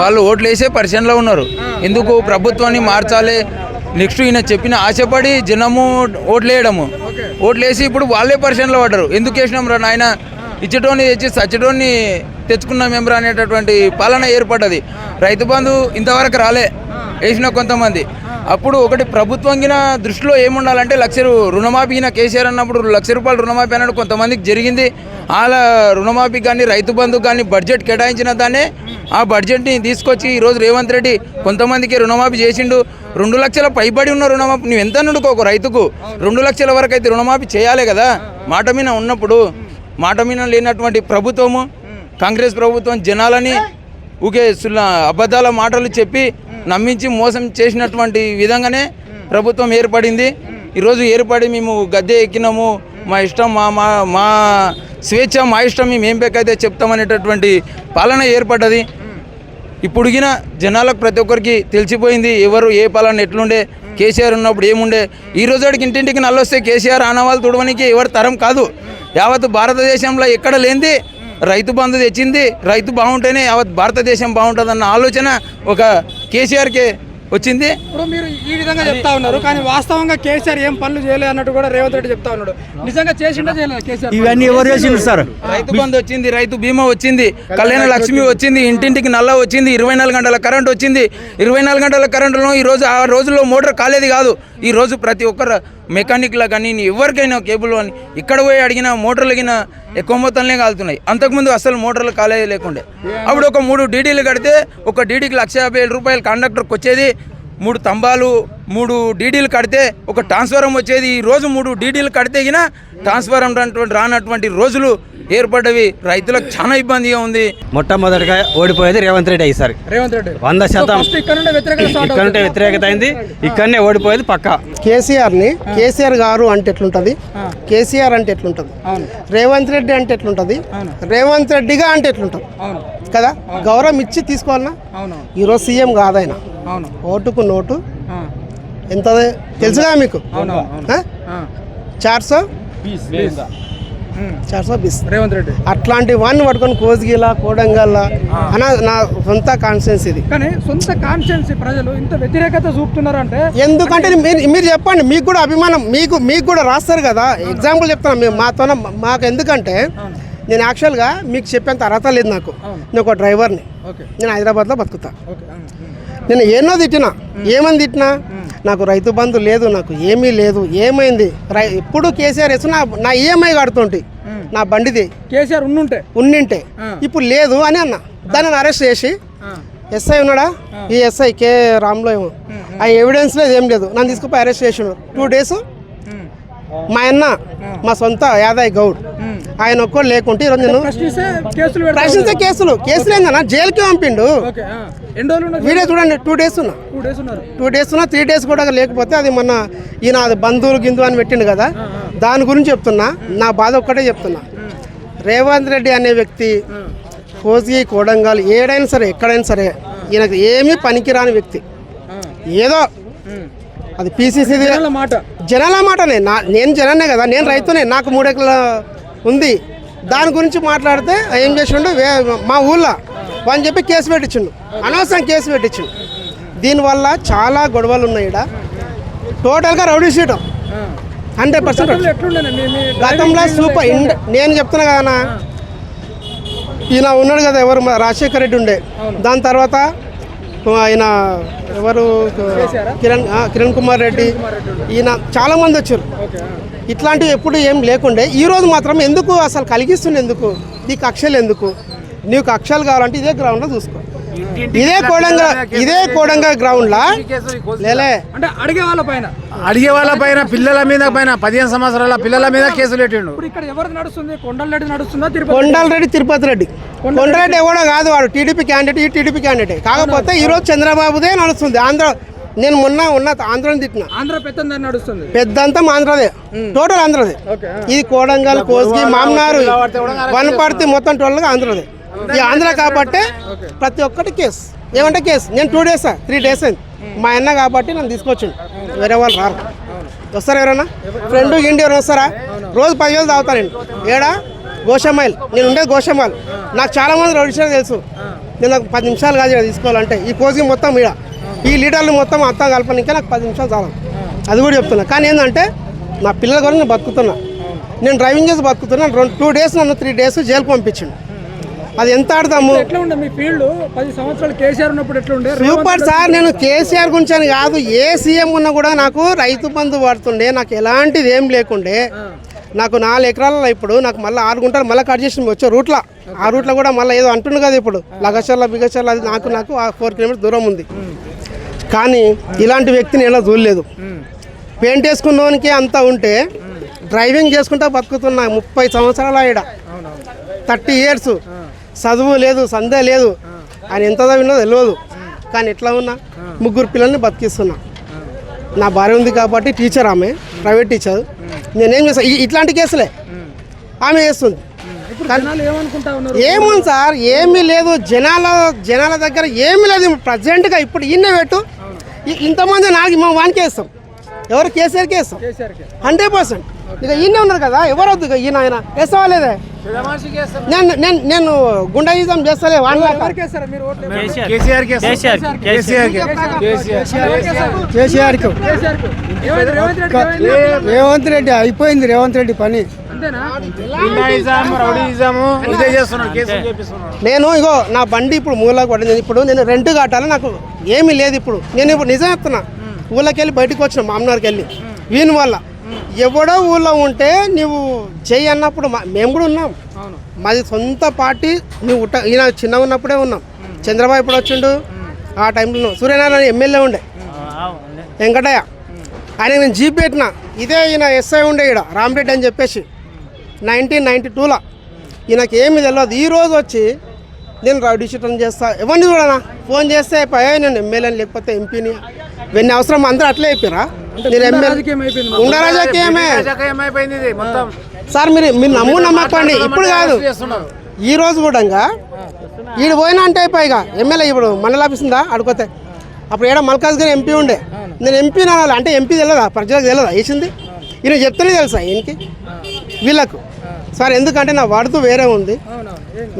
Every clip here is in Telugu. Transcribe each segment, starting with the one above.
వాళ్ళు ఓట్లు వేసే పరిచయంలో ఉన్నారు ఎందుకు ప్రభుత్వాన్ని మార్చాలి? నెక్స్ట్ ఈయన చెప్పిన ఆశపడి జనము ఓట్లు వేయడము ఓట్లు వేసి ఇప్పుడు వాళ్ళే పరిచయంలో పడ్డారు. ఎందుకు వేసినాం రా నాయన? ఇచ్చటోని తెచ్చి సచ్చటోని తెచ్చుకున్న మెంబర్ అనేటటువంటి పాలన ఏర్పడ్డది. రైతు బంధు ఇంతవరకు రాలే. వేసిన కొంతమంది. అప్పుడు ఒకటి ప్రభుత్వం గిన దృష్టిలో ఏముండాలంటే లక్ష రుణమాఫీ గిన కేసీఆర్ అన్నప్పుడు లక్ష రూపాయలు రుణమాఫీ అన్నట్టు కొంతమందికి జరిగింది. వాళ్ళ రుణమాఫీ కానీ రైతు బంధు కానీ బడ్జెట్ కేటాయించిన దాన్నే ఆ బడ్జెట్ని తీసుకొచ్చి ఈరోజు రేవంత్ రెడ్డి కొంతమందికి రుణమాఫీ చేసిండు. రెండు లక్షల పైబడి ఉన్న రుణమాఫీ నువ్వు ఎంత నుండుకోకు రైతుకు? రెండు లక్షల వరకు అయితే రుణమాఫీ చేయాలి కదా? మాట మీద ఉన్నప్పుడు మాట మీద లేనటువంటి ప్రభుత్వము కాంగ్రెస్ ప్రభుత్వం జనాలని ఊకే అబద్ధాల మాటలు చెప్పి నమ్మించి మోసం చేసినటువంటి విధంగానే ప్రభుత్వం ఏర్పడింది. ఈరోజు ఏర్పడి మేము గద్దె ఎక్కినాము. మా ఇష్టం మా మా మా స్వేచ్ఛ మా మేము ఏం బెక్కైతే చెప్తామనేటటువంటి పాలన ఏర్పడ్డది. ఇప్పుడుగిన జనాలకు ప్రతి ఒక్కరికి తెలిసిపోయింది ఎవరు ఏ పాలన ఎట్లుండే కేసీఆర్ ఉన్నప్పుడు ఏముండే. ఈ రోజుకి ఇంటింటికి నల్లొస్తే కేసీఆర్ ఆనవాళ్ళు తుడవనికి ఎవరి తరం కాదు. యావత్ భారతదేశంలో ఎక్కడ లేనిది రైతు బంధు తెచ్చింది రైతు బాగుంటేనే యావత్ భారతదేశం బాగుంటుందన్న ఆలోచన ఒక కేసీఆర్కే వచ్చింది? ఇప్పుడు మీరు ఈ విధంగా చెప్తా ఉన్నారు కానీ వాస్తవంగా కేసీఆర్ ఏం పనులు చేయలేదు అన్నట్టు కూడా రేవంత్ రెడ్డి చెప్తా ఉన్నాడు. నిజంగా చేసిండా చేయలేదు కేసీఆర్ ఇవన్నీ ఎవరు చేసిండ్రు సార్? రైతు బంధు వచ్చింది రైతు బీమా వచ్చింది కళ్యాణ లక్ష్మి వచ్చింది ఇంటింటికి నల్ల వచ్చింది ఇరవై నాలుగు గంటల కరెంట్ వచ్చింది. ఇరవై నాలుగు గంటల కరెంటులో ఈ రోజు ఆ రోజుల్లో మోటార్ కాలేదు కాదు. ఈ రోజు ప్రతి ఒక్కరు మెకానిక్లా కానీ ఎవరికైనా కేబుల్ అని ఇక్కడ పోయి అడిగినా మోటార్లు అడిగిన ఎక్కువ మొత్తంలో కాలుతున్నాయి. అంతకుముందు అసలు మోటార్లు కాలేజీ లేకుండే. అప్పుడు ఒక మూడు డీడీలు కడితే ఒక డీడీకి లక్ష యాభై రూపాయలు కండక్టర్కి వచ్చేది మూడు తంబాలు మూడు డీడీలు కడితే ఒక ట్రాన్స్ఫారం వచ్చేది. ఈ రోజు మూడు డీడీలు కడితే గిన ట్రాన్స్ఫారం రానటువంటి రానటువంటి రోజులు ఏర్పడ్డవి. రైతులకు చాలా ఇబ్బందిగా ఉంది. మొట్టమొదటిగా ఓడిపోయేది రేవంత్ రెడ్డి ఈసారి రేవంత్ రెడ్డి. వంద శాతం ఇక్కడ నుండి వ్యతిరేకత అయింది. ఇక్కడనే ఓడిపోయేది పక్కా. కేసీఆర్ని కేసీఆర్ గారు అంటే ఎట్లుంటుంది? కేసీఆర్ అంటే ఎట్లుంటుంది? అవును. రేవంత్ రెడ్డి అంటే ఎట్లుంటుంది? రేవంత్ రెడ్డిగా అంటే ఎట్లుంటుంది? అవును. కదా? గౌరవం ఇచ్చి తీసుకోవాలన్నా అవును ఈరోజు సీఎం అవును. ఓటుకు నోటు ఎంత తెలుసుగా మీకు? అవును అవును. ఆ, చార్ సో ఉమ్, చార్ సో బిస్. రేవంత్ రెడ్డి. అట్లాంటి వాడిని పట్టుకొని కోసిగిల కోడంగల్ అన్న నా సొంత కాన్స్టిట్యున్సీ ఇది. కానీ సొంత కాన్స్టిట్యున్సీ ప్రజలు ఇంత వ్యతిరేకత చూపుతున్నారు అంటే ఎందుకంటే మీరు మీరు చెప్పండి మీకు కూడా అభిమానం మీకు మీకు కూడా రాస్తారు కదా. ఎగ్జాంపుల్ చెప్తాను మేము మాతో మాకు ఎందుకంటే నేను యాక్చువల్గా మీకు చెప్పేంత అర్హత లేదు నాకు. నేను ఒక డ్రైవర్ని నేను హైదరాబాద్లో బతుకుతా. నేను ఎన్నో తిట్టినా ఏమని తిట్టినా నాకు రైతు బంధు లేదు నాకు ఏమీ లేదు. ఏమైంది? రై ఎప్పుడు కేసీఆర్ వేసు నా నా ఈఎంఐ కడుతుంటి. నా బండిది. కేసీఆర్ ఉండుంటే ఉన్నింటే. ఇప్పుడు లేదు అని అన్న. దాన్ని అరెస్ట్ చేసి ఎస్ఐ ఉన్నాడా? ఈ ఎస్ఐ కే రామ్లో ఏమో. ఆ ఎవిడెన్స్ లేదు ఏం లేదు. నన్ను తీసుకుపోయి అరెస్ట్ చేసిండు. టూ డేస్ మా అన్న మా సొంత యాదయ్య గౌడ్. ఆయన ఒక్కడు లేకుంటే ఈరోజు నేను ప్రశ్నిస్తే కేసులు కేసులు. ఏందన్నా? జైలుకి పంపిండు. ఎన్ని రోజులు ఉన్నది వీడియో చూడండి టూ డేస్ ఉన్నా. టూ డేస్ ఉన్నారు. టూ డేస్ ఉన్నా త్రీ డేస్ కూడా లేకపోతే అది మన ఈయన అది బంధువులు గిందు అని పెట్టిండు కదా. దాని గురించి చెప్తున్నా. నా బాధ ఒక్కటే చెప్తున్నా. రేవంత్ రెడ్డి అనే వ్యక్తి కోసి కోడంగల్ ఏడైనా సరే ఎక్కడైనా సరే ఈయనకు ఏమీ పనికిరాని వ్యక్తి. ఏదో అది మాట. జనాల మాటనే. నా నేను జనానే కదా నేను రైతునే నాకు మూడెకల ఉంది. దాని గురించి మాట్లాడితే ఏం చేసిండు మా ఊళ్ళో అని చెప్పి కేసు పెట్టించిండు. అనవసరం కేసు పెట్టించిండు. దీనివల్ల చాలా గొడవలు ఉన్నాయి ఇక్కడ టోటల్గా రౌడీ షీటం. హండ్రెడ్ పర్సెంట్ గతంలో సూపర్ ఇండ్ నేను చెప్తున్నా కదా ఈయన ఉన్నాడు కదా ఎవరు? రాజశేఖర రెడ్డి ఉండే. దాని తర్వాత ఆయన ఎవరు? కిరణ్ కిరణ్ కుమార్ రెడ్డి. ఈయన చాలా మంది వచ్చారు. ఇట్లాంటివి ఎప్పుడు ఏం లేకుండే. ఈ రోజు మాత్రం ఎందుకు అసలు కలిగిస్తుంది ఎందుకు ఈ కక్షలు ఎందుకు? నీకు కక్షలు కావాలంటే ఇదే గ్రౌండ్లో చూసుకో. ఇదే కోడంగా ఇదే కోడంగా గ్రౌండ్లా లేలే. అంటే అడిగే వాళ్ళ పైన. అడిగే వాళ్ళ పైన పిల్లల మీద పైన పదిహేను సంవత్సరాల పిల్లల మీద కేసులు పెట్టిండు. ఇక్కడ ఎవరిది నడుస్తుంది? కొండలరెడ్డి నడుస్తుందా? తిరుపతి కొండలరెడ్డి తిరుపతి రెడ్డి. కొండరెడ్డి ఎవడో కాదు వాడు. టీడీపీ క్యాండిడేట్ ఈ టీడీపీ క్యాండిడేట్ కాకపోతే ఈ రోజు చంద్రబాబుదే నడుస్తుంది. ఆంధ్ర నేను మొన్న ఉన్న ఆంధ్రని తిట్టిన. ఆంధ్ర పెద్ద నడుస్తుంది. పెద్దంతా ఆంధ్రదే. టోటల్ ఆంధ్రదే. ఓకే. ఇది కోడంగల్ కోస్గి మామనారు వనపర్తి మొత్తం టోటల్గా ఆంధ్రదే. ఈ ఆంధ్ర కాబట్టి ప్రతి ఒక్కటి కేసు. ఏమంటే కేసు? నేను టూ డేస్ త్రీ డేస్ అయింది. మా అన్న కాబట్టి నన్ను తీసుకొచ్చిండు. వేరే వాళ్ళు రారు. వస్తారా ఎవరన్నా? ఫ్రెండ్ ఇండి ఎవరైనా వస్తారా? రోజు పదివేలు తాగుతానండి నేను. ఏడా? గోషమైల్ నేను ఉండేది గోషమైల్ నాకు చాలా మంది రౌడీషాలు తెలుసు. నేను నాకు పది నిమిషాలు కాదు తీసుకోవాలంటే. ఈ కోచింగ్ మొత్తం ఈడ. ఈ లీటర్లు మొత్తం అంతా కలపనికే నాకు పది నిమిషాలు చాలా అది కూడా చెప్తున్నా. కానీ ఏంటంటే నా పిల్లల కూడా నేను బతుకుతున్నా. నేను డ్రైవింగ్ చేసి బతుకుతున్నా. రెండు టూ డేస్ నన్ను త్రీ డేస్ జైలుకు పంపించిండు. అది ఎంత ఆడదాము ఎట్లా మీ ఫీల్డ్? పది సంవత్సరాలు కేసీఆర్ ఉన్నప్పుడు ఎట్లా ఉండే? సూపర్ సార్ నేను కేసీఆర్ గురించి అని కాదు ఏ సీఎం ఉన్నా కూడా నాకు రైతు బంధు పడుతుండే నాకు ఎలాంటిది ఏం లేకుండే. నాకు నాలుగు ఎకరాలలో ఇప్పుడు నాకు మళ్ళీ ఆరు గుంటలు మళ్ళీ కట్ చేసి వచ్చే రూట్లో. ఆ రూట్లో కూడా మళ్ళీ ఏదో అంటుండు కదా ఇప్పుడు లగచర్ల బిగచర్ల అది నాకు నాకు ఆ ఫోర్ కిలోమీటర్స్ దూరం ఉంది. కానీ ఇలాంటి వ్యక్తిని ఎలా చూడలేదు. పెయింట్ వేసుకున్నోనికి అంతా ఉంటే డ్రైవింగ్ చేసుకుంటా బతుకుతున్నా ముప్పై సంవత్సరాల ఈడ థర్టీ ఇయర్స్. చదువు లేదు సందే లేదు ఆయన ఎంత చదివినో తెలియదు. కానీ ఎట్లా ఉన్నా ముగ్గురు పిల్లల్ని బతికిస్తున్నా. నా భార్య ఉంది కాబట్టి టీచర్ ఆమె ప్రైవేట్ టీచర్ నేనేం చేస్తాను ఇట్లాంటి కేసులే. ఆమె చేస్తుంది. ఏముంది సార్? ఏమీ లేదు. జనాల జనాల దగ్గర ఏమీ లేదు. ప్రజెంట్గా ఇప్పుడు ఈయన పెట్టు. ఇంతమంది నాకు మేము వానికే ఇస్తాం ఎవరు కేసీఆర్కే ఇస్తాం కేసీఆర్కి. Hundred percent. ఇక ఈయన ఉన్నారు కదా. ఎవరు వద్దు ఇక? ఈయన ఆయన వేస్తావా లేదే? నేను నేను నేను గుండాయిజం చేస్తలే వాళ్ళ కేసీఆర్ కేసీఆర్ కేసీఆర్ కేసీఆర్కి కేసీఆర్కి ఏమైంది రేవంత్ రెడ్డి ఏమైంది? రేవంత్ రెడ్డి అయిపోయింది రేవంత్ రెడ్డి పని అంతేనా గుండాయిజం రౌడీయిజము ఇదే చేస్తున్నాడు కేసులు చేపిస్తున్నాడు నేను ఇగో నా బండి ఇప్పుడు మూలకు పడింది ఇప్పుడు నేను రెంట్ కట్టాలి నాకు ఏమీ లేదు ఇప్పుడు నేను ఇప్పుడు నిజం చెప్తున్నా ఊళ్ళకి వెళ్ళి బయటకు వచ్చిన మామనార్కి వెళ్ళి వీని వల్ల ఎవడో ఊళ్ళో ఉంటే నువ్వు చెయ్యి అన్నప్పుడు మా- మేము కూడా ఉన్నాం. మాది సొంత పార్టీ నువ్వు ఉట్ట ఈయన చిన్న ఉన్నప్పుడే ఉన్నాం. చంద్రబాబు ఇప్పుడు వచ్చిండు? ఆ టైంలో. సూర్యనారాయణ ఎమ్మెల్యే ఉండే. వెంకటయ్య. ఆయన నేను జీప్ పెట్టిన. ఇదే ఈయన ఎస్ఐ ఉండే ఈడ రామరెడ్డి అని చెప్పేసి. నైన్టీన్ నైంటీ టూలో ఈయనకి ఏమి తెలియదు ఈ రోజు వచ్చి నేను షీటర్ని చేస్తా. ఎవరిని చూడనా? ఫోన్ చేస్తే పోయా నేను ఎమ్మెల్యేని లేకపోతే ఎంపీని ఇవన్నీ అవసరం అందరూ అట్లే చెప్పారా సార్ మీరు మీరు నమ్ము నమ్మకండి. ఇప్పుడు కాదు. ఈ రోజు కూడా ఈడు పోయినా అంటే అయిపోయిగా ఎమ్మెల్యే ఇప్పుడు మండల ఆఫీస్ ఉందా అడుగుతే అప్పుడు ఏడా మల్కాజ్ గారు ఎంపీ ఉండే. నేను ఎంపీ అనాలి అంటే ఎంపీ తెలియదా ప్రజలకు తెలియదా వేసింది? ఈయన చెప్తేనే తెలుసా ఈయనకి? వీళ్ళకు. సార్ ఎందుకంటే నా వాడుతూ వేరే ఉంది.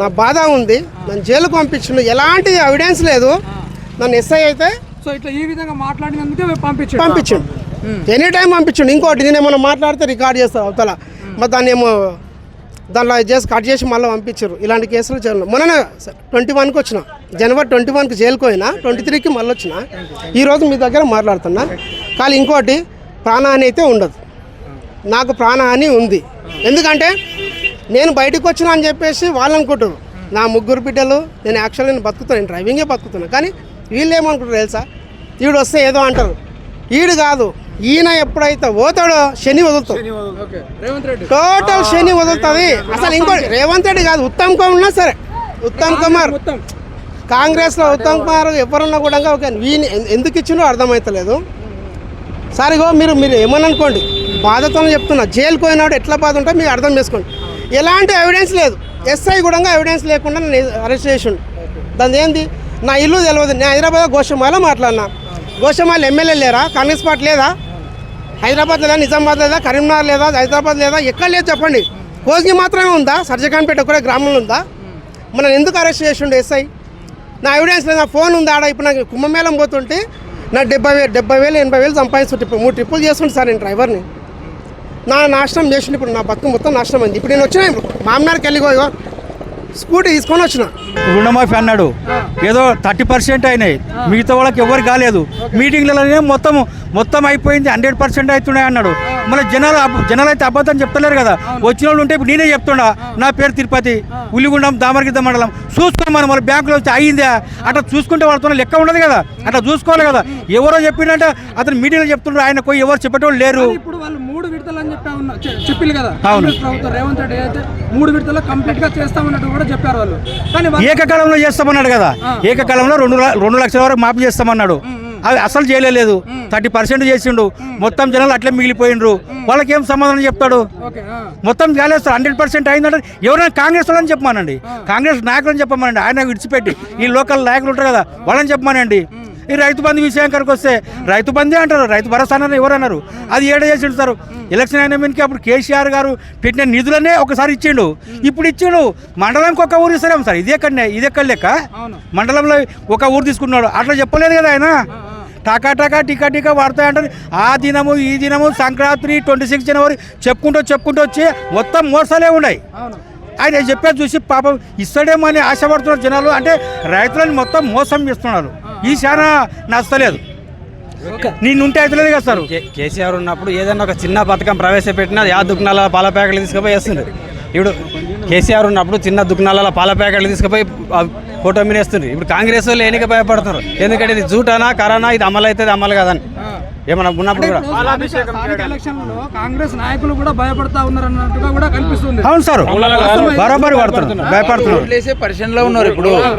నా బాధ ఉంది. నన్ను జైలుకు పంపించిండు. ఎలాంటి ఎవిడెన్స్ లేదు. నన్ను ఎస్ఐ అయితే సో ఇట్లా ఈ విధంగా మాట్లాడినందుకే పంపించాడు పంపించిండు. ఎనీ టైం పంపించండి. ఇంకోటి నేను ఏమైనా మాట్లాడితే రికార్డ్ చేస్తారు అవతల. మరి దాన్ని ఏమో దానిలో చేసి కట్ చేసి మళ్ళీ పంపించారు. ఇలాంటి కేసులు చేయను మొన్న ట్వంటీ వన్కి వచ్చిన. జనవరి ట్వంటీ వన్కి జైలుకు పోయినా ట్వంటీ త్రీకి మళ్ళీ వచ్చిన ఈరోజు మీ దగ్గర మాట్లాడుతున్నా. కానీ ఇంకోటి ప్రాణహాని అయితే ఉండదు. నాకు ప్రాణహాని ఉంది. ఎందుకంటే నేను బయటకు వచ్చిన అని చెప్పేసి వాళ్ళు అనుకుంటారు. నా ముగ్గురు బిడ్డలు నేను యాక్చువల్గా నేను బతుకుతాను నేను డ్రైవింగే బతుకుతున్నాను కానీ వీళ్ళు ఏమనుకుంటారు తెలుసా? ఈడు వస్తే ఏదో అంటారు. ఈడు కాదు. ఈయన ఎప్పుడైతే పోతాడో శని వదులుతాడు. ఓకే. రేవంత్ రెడ్డి. టోటల్ శని వదులుతుంది. అసలు ఇంకో రేవంత్ రెడ్డి కాదు ఉత్తమ్ కుమార్ ఉన్నా సరే. ఉత్తమ్ కుమార్. మొత్తం. కాంగ్రెస్లో ఉత్తమ్ కుమార్ ఎవరున్నా కూడా ఓకే వీని ఎందుకు ఇచ్చిండో అర్థమవుతలేదు సరిగో మీరు మీరు ఏమని అనుకోండి బాధతో చెప్తున్నా. జైలుకు పోయినాడు ఎట్లా బాధ ఉంటే మీరు అర్థం చేసుకోండి. ఎలాంటి ఎవిడెన్స్ లేదు. ఎస్ఐ కూడా ఎవిడెన్స్ లేకుండా నన్ను అరెస్ట్ చేసిండు. దాని ఏంది? నా ఇల్లు తెలియదు నేను హైదరాబాద్ గోషమాలో మాట్లాడినా. గోషమాల ఎమ్మెల్యే లేరా? కాంగ్రెస్ పార్టీ లేదా? హైదరాబాద్ లేదా నిజామాబాద్ లేదా కరీంనగర్ లేదా హైదరాబాద్ లేదా ఎక్కడ లేదు చెప్పండి. కోజ్ని మాత్రమే ఉందా? సర్జకాన్పేట ఒక్కడే గ్రామంలో ఉందా? మనం ఎందుకు అరెస్ట్ చేసిండు ఎస్ఐ? నా ఎవిడెన్స్ లేదు నా ఫోన్ ఉంది ఆడ? ఇప్పుడు నాకు కుంభమేళం పోతుంటే నా డెబ్బై వేలు డెబ్బై వేలు ఎనభై వేలు సంపాదిస్తుంటే ట్రిప్ మూడు ట్రిప్పులు చేస్తుంటే సార్ నేను డ్రైవర్ని. నా నాశనం చేసిండు ఇప్పుడు నా బతుకు మొత్తం నాశనం అయింది. ఇప్పుడు నేను వచ్చిన మామనార్కి వెళ్ళి స్కూటీ తీసుకొని వచ్చిన. రుణమాఫీ అన్నాడు. ఏదో థర్టీ పర్సెంట్ అయినాయి. మిగతా వాళ్ళకి ఎవరు కాలేదు. మీటింగ్లలోనే మొత్తం మొత్తం అయిపోయింది హండ్రెడ్ పర్సెంట్ అవుతున్నాయి అన్నాడు. మళ్ళీ జనాలు జనాలు అయితే అబద్ధం చెప్తలేరు కదా. వచ్చిన వాళ్ళు ఉంటే నేనే చెప్తున్నా. నా పేరు తిరుపతి ఉల్లిగుండం దామరగిద్ద మండలం. చూసుకుని మనం మన బ్యాంకులో వచ్చి అయ్యిందా అట్లా చూసుకుంటే వాళ్ళతో లెక్క ఉండదు కదా. అట్లా చూసుకోవాలి కదా. ఎవరో చెప్పిండంటే అతను మీడియాలో చెప్తున్నారు ఆయన పోయి ఎవరు చెప్పేటోళ్ళు లేరు. ఇప్పుడు వాళ్ళు మూడు విడతలు అని చెప్పి ఉన్న చె- చెప్పిల్లు కదా? అవును. కాంగ్రెస్ ప్రభుత్వం రేవంత్ రెడ్డి అయితే మూడు విడతలు కంప్లీట్గా చేస్తామన్నట్టు కూడా చెప్పారు వాళ్ళు. కానీ ఏకకాలంలో చేస్తామన్నాడు కదా. ఏకకాలంలో రెండు రెండు లక్షల వరకు మాఫీ చేస్తామన్నాడు. అది అసలు చేయలేదు థర్టీ పర్సెంట్ చేసిండు. మొత్తం జనాలు అట్లే మిగిలిపోయిండ్రు. వాళ్ళకి ఏం సమాధానం చెప్తాడు. మొత్తం కాలేస్తారు హండ్రెడ్ పర్సెంట్ అయిందంటే ఎవరైనా కాంగ్రెస్ వాళ్ళని చెప్పమానండి. కాంగ్రెస్ నాయకులను చెప్పమానండి. ఆయన విడిచిపెట్టి. ఈ లోకల్ నాయకులు ఉంటారు కదా వాళ్ళని చెప్పమానండి. ఈ రైతు బంధు విషయం కనుక వస్తే రైతు బంధే అంటారు రైతు భరోసా అన్నారు ఎవరు అన్నారు? అది ఏడ చేసి సార్ ఎలక్షన్ అయిన మీదకి అప్పుడు కేసీఆర్ గారు పెట్టిన నిధులనే ఒకసారి ఇచ్చిండు. ఇప్పుడు ఇచ్చిండు మండలానికి ఒక ఊరు ఇస్తారేమో సార్ ఇది ఎక్కడనే ఇది ఎక్కడ లెక్క? మండలంలో ఒక ఊరు తీసుకున్నాడు అట్లా చెప్పలేదు కదా ఆయన? టకా టకా టికా టికా వాడతాయంటారు ఆ దినము ఈ దినము సంక్రాంతి ట్వంటీ సిక్స్ జనవరి చెప్పుకుంటూ చెప్పుకుంటూ వచ్చి మొత్తం మోసాలే ఉన్నాయి. ఆయన చెప్పేది చూసి పాపం ఇస్తాడేమో అని ఆశపడుతున్నారు జనాలు. అంటే రైతులను మొత్తం మోసం చేస్తున్నారు. ఈ చాలా నచ్చలేదు. నేను ఉంటే అవుతలేదు కదా సార్. కే- కేసీఆర్ ఉన్నప్పుడు ఏదైనా ఒక చిన్న పథకం ప్రవేశపెట్టినా యా దుకాణాల పాల ప్యాకెట్లు తీసుకుపోయి వేస్తుంది. ఇప్పుడు కేసీఆర్ ఉన్నప్పుడు చిన్న దుకాణాల పాల ప్యాకెట్లు తీసుకుపోయి ఫోటో మీద వేస్తుంది ఇప్పుడు కాంగ్రెస్ వాళ్ళు ఎన్నిక భయపడుతున్నారు? ఎందుకంటే ఇది జూటానా కరానా ఇది అమలు అవుతుంది అమలు కాదని. ఏమన్నా ఉన్నప్పుడు కూడా. కాంగ్రెస్ నాయకులు కూడా భయపడతా ఉన్నారు అన్నట్టుగా కూడా కనిపిస్తుంది. అవును సార్. బరాబరి పడుతున్నారు భయపడుతున్నారు. పరిశ్రమలో ఉన్నారు ఇప్పుడు.